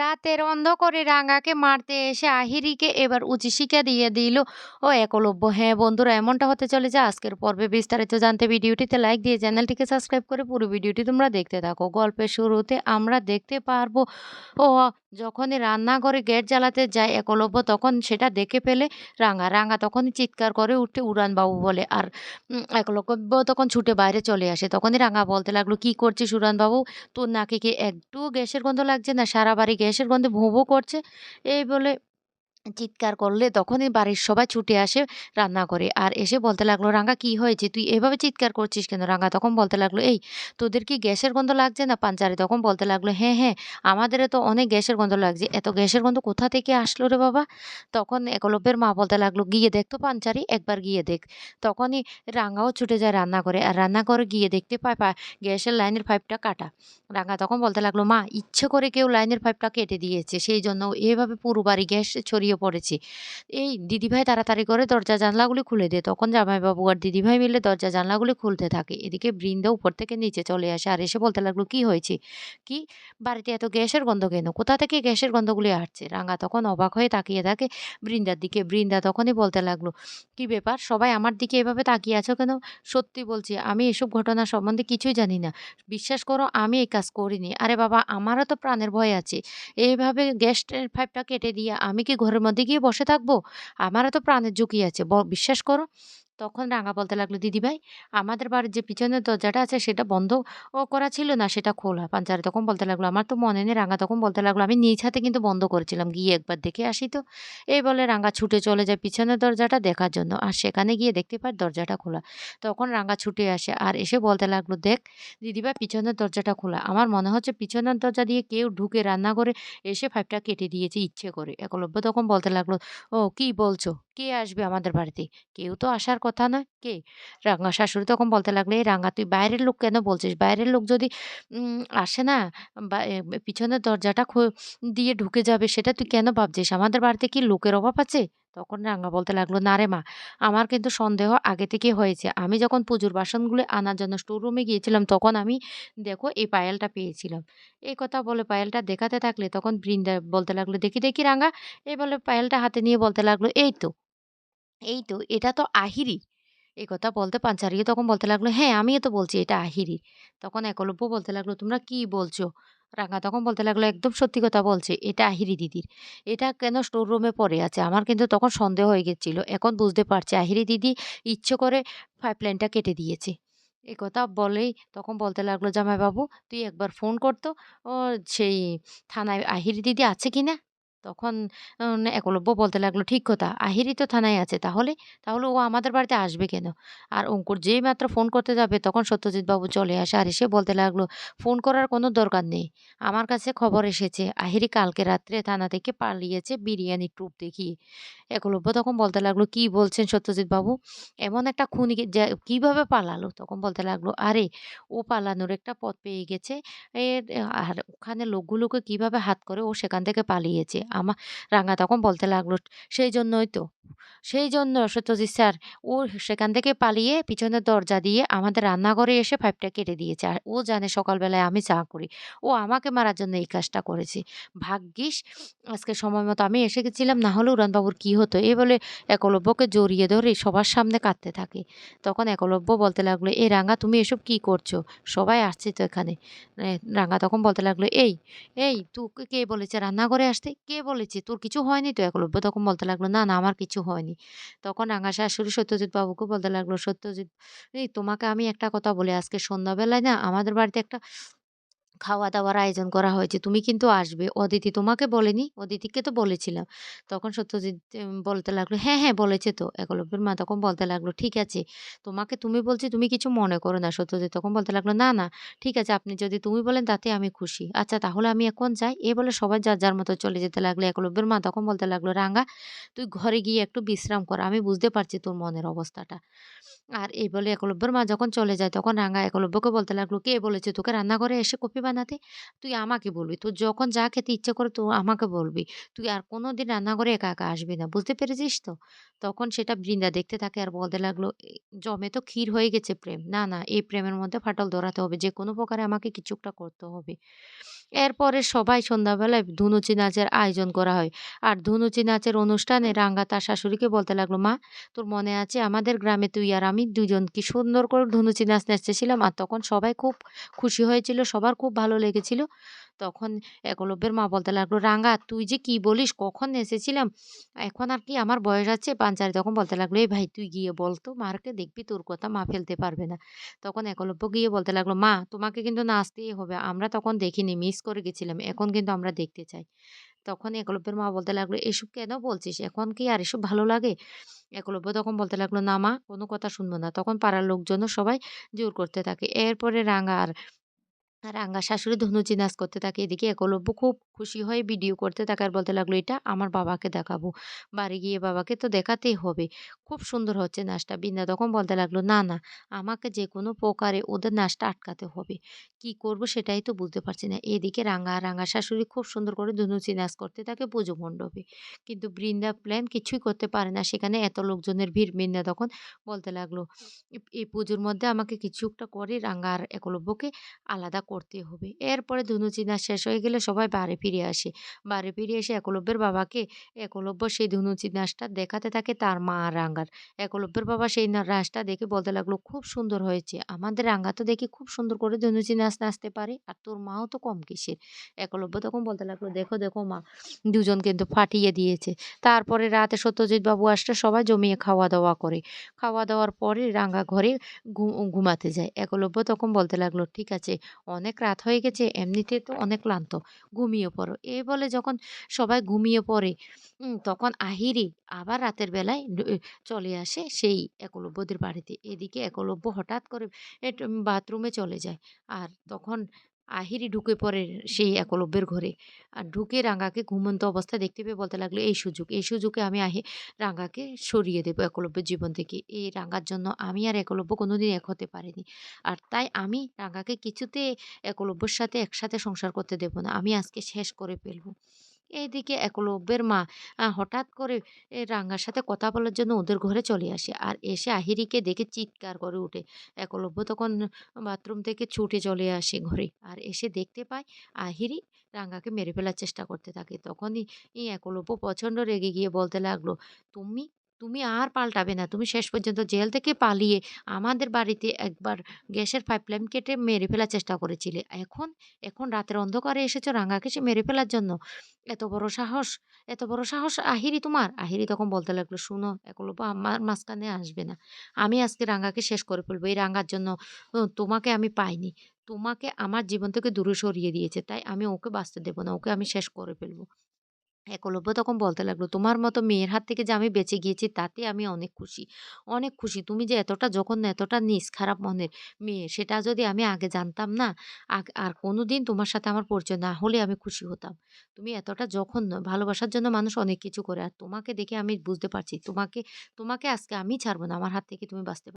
রাতের অন্ধ করে রাঙাকে মারতে এসে আহিরিকে এবার উঁচি শিক্ষা দিয়ে দিল। ও একলব্য হ্যাঁ বন্ধুরা, এমনটা হতে চলেছে আজকের পর্বে বিস্তারিত জানতে ভিডিওটিতে লাইক দিয়ে চ্যানেলটিকে সাবস্ক্রাইব করে পুরো ভিডিওটি তোমরা দেখতে থাকো। গল্পের শুরুতে আমরা দেখতে পারব, ও যখনই রান্নাঘরে গ্যাস জ্বালাতে যায় একলব্য, তখন সেটা দেখে পেলে রাঙা। রাঙা তখনই চিৎকার করে উঠে উড়ানবাবু বলে। আর একলব্য তখন ছুটে বাইরে চলে আসে। তখনই রাঙা বলতে লাগল, কি করছিস উড়ানবাবু? তোর নাকি কি একটু গ্যাসের গন্ধ লাগছে না? সারা বাড়ি গ্যাসের গন্ধে ভোঁ করছে? এই বলে চিৎকার করলে তখনই বাড়ির সবাই ছুটে আসে রান্না করে। আর এসে বলতে লাগল, রাঙা, কি হয়েছে? তুই এভাবে চিৎকার করছিস কেন? রাঙা, তখন বলতে লাগল, এই, তোদের কি গ্যাসের গন্ধ লাগছে না পাঞ্চারে তখন বলতে লাগল হ্যাঁ হ্যাঁ আমাদের তো অনেক গ্যাসের গন্ধ লাগছে। এত গ্যাসের গন্ধ কোথা থেকে আসলো রে বাবা? তখন একলব্যের মা বলতে লাগল, গিয়ে দেখ তো পাঞ্চারি একবার গিয়ে দেখ। তখনই রাঙাও ছুটে যায় রান্না করে। আর রান্না করে গিয়ে দেখতে পায় পা গ্যাসের লাইনের পাইপটা কাটা। রাঙা তখন বলতে লাগল, মা, ইচ্ছে করে কেউ লাইনের পাইপটা কেটে দিয়েছে। সেই জন্য এভাবে পুরো বাড়ি গ্যাস ছড়িয়ে পড়েছে। এই দিদিভাই তাড়াতাড়ি করে দরজা জানলাগুলি খুলে দেয়। তখন জামাইবাবু আর দিদিভাই মিলে দরজা জানলাগুলি খুলতে থাকে। এদিকে বৃন্দা উপর থেকে নিচে চলে আসে আর এসে বলতে লাগল, কি হয়েছে? কি? বাড়িতে এত গ্যাসের গন্ধ কেন? কোথা থেকে গ্যাসের গন্ধগুলি আসছে? রাঙা তখন অবাক হয়ে তাকিয়ে থাকে বৃন্দার দিকে। বৃন্দা তখনই বলতে লাগল, কি ব্যাপার? সবাই আমার দিকে এভাবে তাকিয়ে আছো কেন? সত্যি বলছি, আমি এসব ঘটনা সম্বন্ধে কিছুই জানি না। বিশ্বাস করো, আমি এই কাজ করিনি। আরে বাবা, আমারও তো প্রাণের ভয় আছে। এইভাবে গ্যাসের পাইপটা কেটে দিয়ে আমি কি ঘরের মধ্যে গিয়ে বসে থাকব? আমার তো প্রাণের ঝুঁকি আছে বিশ্বাস করো। তখন রাঙা বলতে লাগল দিদিভাই আমাদের বাড়ির যে পিছনের দরজাটা আছে সেটা বন্ধ ও করা ছিল না, সেটা খোলা। পাঞ্চারে তখন বলতে লাগল, আমার তো মনে নেই। রাঙা তখন বলতে লাগল, আমি নিজ হাতে কিন্তু বন্ধ করেছিলাম, গিয়ে একবার দেখে আসি তো। এই বলে রাঙা ছুটে চলে যায় পিছনের দরজাটা দেখার জন্য। আর সেখানে গিয়ে দেখতে পায় দরজাটা খোলা। তখন রাঙা ছুটে আসে আর এসে বলতে লাগল, দেখ দিদিভাই পিছনের দরজাটা খোলা। আমার মনে হচ্ছে পিছনের দরজা দিয়ে কেউ ঢুকে রান্না করে এসে পাইপটা কেটে দিয়েছে ইচ্ছে করে। একলব্য তখন বলতে লাগল, ও, কি বলছো? কে আসবে আমাদের বাড়িতে? কেউ তো আসার কথা না কে? রাঙা শাশুড়ি তখন বলতে লাগল, এই রাঙা, তুই বাইরের লোক কেন বলছিস? বাইরের লোক যদি আসে না পিছনের দরজাটা দিয়ে ঢুকে যাবে, সেটা তুই কেন ভাবছিস? আমাদের বাড়িতে কি লোকের অভাব আছে? তখন রাঙা বলতে লাগল, না রে মা, আমার কিন্তু সন্দেহ আগে থেকে হয়েছে। আমি যখন পুজোর বাসনগুলো আনার জন্য স্টোর রুমে গিয়েছিলাম, তখন আমি, দেখো, এই পায়েলটা পেয়েছিলাম। এই কথা বলে পায়েলটা দেখাতে থাকলে তখন বৃন্দা বলতে লাগল, দেখি দেখি রাঙা। এই বলে পায়েলটা হাতে নিয়ে বলতে লাগল, এই তো এই তো, এটা তো আহিরি। এই কথা বলতে পাঞ্চারিও তখন বলতে লাগল হ্যাঁ আমিও তো বলছি এটা আহিরি। তখন একলব্য বলতে লাগল, তোমরা কি বলছো? রাঙা তখন বলতে লাগল, একদম সত্যি কথা বলছে, এটা আহিরি দিদির। এটা কেন স্টোর রুমে পড়ে আছে? আমার কিন্তু তখন সন্দেহ হয়ে গেছিল। এখন বুঝতে পারছি, আহিরি দিদি ইচ্ছে করে পাইপলাইনটা কেটে দিয়েছে। এ কথা বলেই তখন বলতে লাগল, জামাইবাবু, তুই একবার ফোন করতো ও সেই থানায় আহিরি দিদি আছে কি না তখন উম, একলব্য বলতে লাগল ঠিক কথা আহিরি তো থানায় আছে তাহলে তাহলে ও আমাদের বাড়িতে আসবে কেন? আর অঙ্কুর যেই মাত্র ফোন করতে যাবে তখন সত্যজিৎ বাবু চলে আসে আর এসে বলতে লাগল ফোন করার কোনো দরকার নেই। আমার কাছে খবর এসেছে আহিরি কালকে রাত্রে থানা থেকে পালিয়েছে বিরিয়ানি ট্রুপ দেখিয়ে। একলব্য তখন বলতে লাগল কি বলছেন সত্যজিৎ বাবু? এমন একটা খুনি যে- কীভাবে পালালো? তখন বলতে লাগল আরে ও পালানোর একটা পথ পেয়ে গেছে আর ওখানে লোকগুলোকে কীভাবে হাত করে ও সেখান থেকে পালিয়েছে? আমার রাঙা তখন বলতে লাগল, সেই জন্যই তো, সেই জন্য সত্যজিৎ স্যার, ও সেখান থেকে পালিয়ে পিছনের দরজা দিয়ে আমাদের রান্নাঘরে এসে পাইপটা কেটে দিয়েছে। আর ও জানে সকালবেলায় আমি চা করি। ও আমাকে মারার জন্য এই কাজটা করেছে। ভাগ্যিস, আজকে সময় মতো আমি এসে গেছিলাম, না হলে উড়ানবাবুর কি হতো? এ বলে একলব্যকে জড়িয়ে ধরে সবার সামনে কাঁদতে থাকে। তখন একলব্য বলতে লাগল এই রাঙা, তুমি এসব কি করছ? সবাই আসছে তো এখানে। রাঙা তখন বলতে লাগল, এই এই, তোকে কে বলেছে রান্নাঘরে আসতে? কে বলেছে, তোর কিছু হয়নি তো একলব্য? তখন বলতে লাগল, না না, আমার কিছু হয়নি। তখন আঙা শাশুড়ি সত্যজিৎ বাবুকে বলতে লাগল, সত্যজিৎ, এই তোমাকে আমি একটা কথা বলি, আজকে সন্ধ্যাবেলায় না আমাদের বাড়িতে একটা খাওয়া-দাওয়ার আয়োজন করা হয়েছে। তুমি কিন্তু আসবে। অদিতি তোমাকে বলেনি? অদিতিকে তো বলেছিলাম। তখন সত্যজিৎ বলতে লাগল, "হ্যাঁ, হ্যাঁ বলেছে তো।" একলব্যের মা তখন বলতে লাগল, "ঠিক আছে। তোমাকে তুমি বলছি তুমি কিছু মনে করো না।" সত্যজিৎ তখন বলতে লাগল, "না, না ঠিক আছে আপনি যদি তুমি বলেন তাতে আমি খুশি। আচ্ছা তাহলে আমি এখন যাই।" এ বলে সবাই যার, যার মতো চলে যেতে লাগল। একলব্যের মা তখন বলতে লাগল, "রাঙা তুই ঘরে গিয়ে একটু বিশ্রাম কর। আমি বুঝতে পারছি তোর মনের অবস্থাটা।" আর এই বলে একলব্যর মা যখন চলে যায় তখন রাঙা একলব্যকে বলতে লাগল, "কে বলেছে তোকে রান্নাঘরে এসে কফি বানাতে? তুই আমাকে বলবি। তো যখন যা খেতে ইচ্ছে করে তো আমাকে বলবি। তুই আর কোনো কোনোদিন রান্নাঘরে একা, একা আসবি না। বুঝতে পেরেছিস তো?" তখন সেটা বৃন্দা দেখতে থাকে আর বলতে লাগল, জমে তো ক্ষীর হয়ে গেছে প্রেম। না, না এই প্রেমের মধ্যে ফাটল ধরাতে হবে। যে কোনো প্রকারে আমাকে কিছু একটা করতে হবে।" এরপরে সবাই সন্ধ্যাবেলায় ধুনুচি নাচের আয়োজন করা হয়। আর ধুনুচি নাচের অনুষ্ঠানে রাঙ্গা তার শাশুড়িকে বলতে লাগল, "মা তোর মনে আছে আমাদের গ্রামে তুই আর আমি দুজন কি সুন্দর করে ধুনুচি নাচ নাচতেছিলাম আর তখন সবাই খুব খুশি হয়েছিল, সবার খুব ভালো লেগেছিল।" তখন একলব্যের মা বলতে লাগল, "রাঙ্গা তুই যে কি বলিস কখন এসেছিলাম এখন আর কি আমার বয়স আছে?" পাঞ্চারি তখন বলতে লাগল, "এই ভাই তুই গিয়ে বল তো মারকে দেখবি তোর কথা মা ফেলতে পারবে না।" তখন একলব্য গিয়ে বলতে লাগল, "মা তোমাকে কিন্তু নাচতেই হবে। আমরা তখন দেখিনি, মিস করে গেছিলাম। এখন কিন্তু আমরা দেখতে চাই।" তখন একলব্যের মা বলতে লাগল, "এসব কেন বলছিস? এখন কি আর এসব ভালো লাগে?" একলব্য তখন বলতে লাগল, "না মা কোনো কথা শুনব না।" তখন পাড়ার লোকজনও সবাই জোর করতে থাকে। এরপরে রাঙা আর রাঙ্গা শাশুড়ি ধনুজি নাচ করতে থাকে। এদিকে একলব্য খুব খুশি হয়ে ভিডিও করতে থাকে আর বলতে লাগল, "এটা আমার বাবাকে দেখাবো। বাড়ি গিয়ে বাবাকে তো দেখাতেই হবে। খুব সুন্দর হচ্ছে নাচটা।" বৃন্দা তখন বলতে লাগল, "না, না আমাকে যে কোনো প্রকারে ওদের নাচটা আটকাতে হবে। কি করব সেটাই তো বুঝতে পারছি না।" এদিকে রাঙা রাঙ্গা শাশুড়ি খুব সুন্দর করে ধুনুচি নাচ করতে থাকে পুজো মণ্ডপে। কিন্তু বৃন্দা প্ল্যান কিছুই করতে পারে না। সেখানে এত লোকজনের ভিড়। বৃন্দা তখন বলতে লাগল, এই পুজোর মধ্যে আমাকে কিছু একটা করে রাঙ্গা আর একলব্যকে আলাদা করতে হবে।" এরপরে ধুনুচি নাচ শেষ হয়ে গেলে সবাই বাড়ি ফিরে আসে। বাড়ি ফিরে এসে একলব্যের বাবাকে একলব্য সেই ধুনুচি নাচটা দেখাতে থাকে তার মা আর রাঙ্গার। একলব্যের বাবা সেই নাচটা দেখে বলতে লাগল, "খুব সুন্দর হয়েছে। আমাদের রাঙ্গা তো দেখি খুব সুন্দর করে ধুনুচি নাচ নাচতে পারে। আর তোর মাও তো কম কিসের?" একলব্য তখন বলতে লাগল, "দেখো, দেখো মা দুজন কিন্তু ফাটিয়ে দিয়েছে।" তারপরে রাতে সত্যজিৎ বাবু আসলে সবাই জমিয়ে খাওয়া-দাওয়া করে। খাওয়া-দাওয়ার পরে রাঙ্গা ঘরে ঘুমাতে যায়। একলব্য তখন বলতে লাগল, "ঠিক আছে অনেক রাত হয়ে গেছে। এমনিতে তো অনেক ক্লান্ত। ঘুমিয়ে পড়ো।" এ বলে যখন সবাই ঘুমিয়ে পড়ে তখন আহিরি আবার রাতের বেলায় চলে আসে সেই একলব্যদের বাড়িতে। এদিকে একলব্য হঠাৎ করে বাথরুমে চলে যায়। আর তখন আহিরি ঢুকে পড়ে সেই একলব্যের ঘরে। আর ঢুকে রাঙ্গাকে ঘুমন্ত অবস্থায় দেখতে পেয়ে বলতে লাগল, "এই সুযোগ, এই সুযোগে আমি আহি রাঙ্গাকে সরিয়ে দেবো একলব্যের জীবন থেকে। এই রাঙ্গার জন্য আমি আর একলব্য কোনোদিন এক হতে পারিনি। আর তাই আমি রাঙ্গাকে কিছুতে একলব্যর সাথে একসাথে সংসার করতে দেবো না। আমি আজকে শেষ করে ফেলব।" এইদিকে একলব্যের মা হঠাৎ করে রাঙ্গার সাথে কথা বলার জন্য ওদের ঘরে চলে আসে। আর এসে আহিরিকে দেখে চিৎকার করে উঠে একলব্য তখন বাথরুম থেকে ছুটে চলে আসে ঘরে। আর এসে দেখতে পায় আহিরি রাঙ্গাকে মেরে ফেলার চেষ্টা করতে থাকে। তখনই একলব্য প্রচণ্ড রেগে গিয়ে বলতে লাগল, "তুমি তুমি আর পাল্টাবে না। তুমি শেষ পর্যন্ত জেল থেকে পালিয়ে আমাদের বাড়িতে একবার গ্যাসের পাইপলাইন কেটে মেরে ফেলার চেষ্টা করেছিলে। এখন এখন রাতের অন্ধকারে এসেছ রাঙ্গাকে সে মেরে ফেলার জন্য? এত বড় সাহস! এত বড় সাহস আহিরি তোমার?" আহিরি তখন বলতে লাগল, "শোনো একলব্য আমার মাঝখানে আসবে না। আমি আজকে রাঙ্গাকে শেষ করে ফেলব। এই রাঙ্গার জন্য তোমাকে আমি পাইনি। তোমাকে আমার জীবন থেকে দূরে সরিয়ে দিয়েছে। তাই আমি ওকে বাঁচতে দেবো না। ওকে আমি শেষ করে ফেলব।" একলব্য তখন বলতে লাগল, "তোমার মতো মেয়ের হাত থেকে যে আমি বেঁচে গিয়েছি তাতে আমি অনেক খুশি। অনেক খুশি। তুমি যে এতটা জঘন্য, এতটা নিস খারাপ মনের মেয়ে সেটা যদি আমি আগে জানতাম না, আর কোনোদিন তোমার সাথে আমার পরিচয় না হলে আমি খুশি হতাম। তুমি এতটা জঘন্য। ভালোবাসার জন্য মানুষ অনেক কিছু করে। আর তোমাকে দেখে আমি বুঝতে পারছি তোমাকে তোমাকে আজকে আমি ছাড়ব না। আমার হাত থেকে তুমি বাঁচতে পা"